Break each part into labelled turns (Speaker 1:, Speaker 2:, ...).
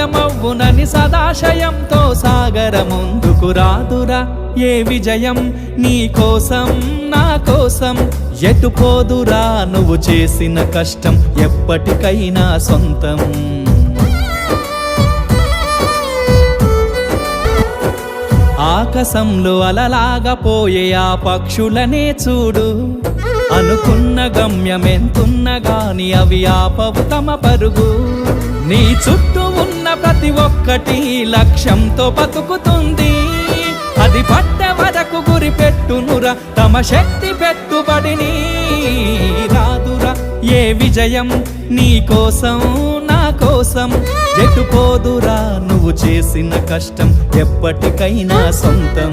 Speaker 1: సాధ్యమవ్వునని సదాశయంతో సాగర ముందుకు రాదురా ఏ విజయం నీ కోసం నా కోసం. ఎటు పోదురా నువ్వు చేసిన కష్టం ఎప్పటికైనా సొంతం. ఆకాశంలో అలలాగా పోయే ఆ పక్షులనే చూడు. అనుకున్న గమ్యమెంతున్న గాని అవి ఆపవు తమ పరుగు. నీ చుట్టూ ఉన్న ప్రతి ఒక్కటి లక్ష్యంతో బతుకుతుంది. అది పట్ట వరకు గురి పెట్టునురా తమ శక్తి పెట్టుబడిని. రాదురా ఏ విజయం నీ కోసం నా కోసం? ఎటుపోదురా నువ్వు చేసిన కష్టం ఎప్పటికైనా సొంతం.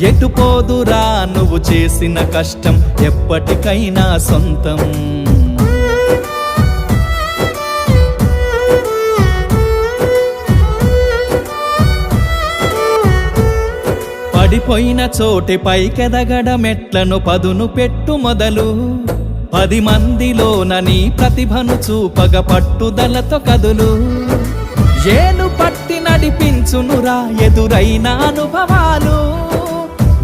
Speaker 1: ఎటుపోదురా నువ్వు చేసిన కష్టం? ఎప్పటికైనా సొంతం. పడిపోయిన చోటి పైకెదగడమెట్లను పదును పెట్టు మొదలు. పది మందిలోన నీ ప్రతిభను చూపగ పట్టుదలతో కదులు. ఏను పట్టి నడిపించునురా ఎదురైన అనుభవాలు.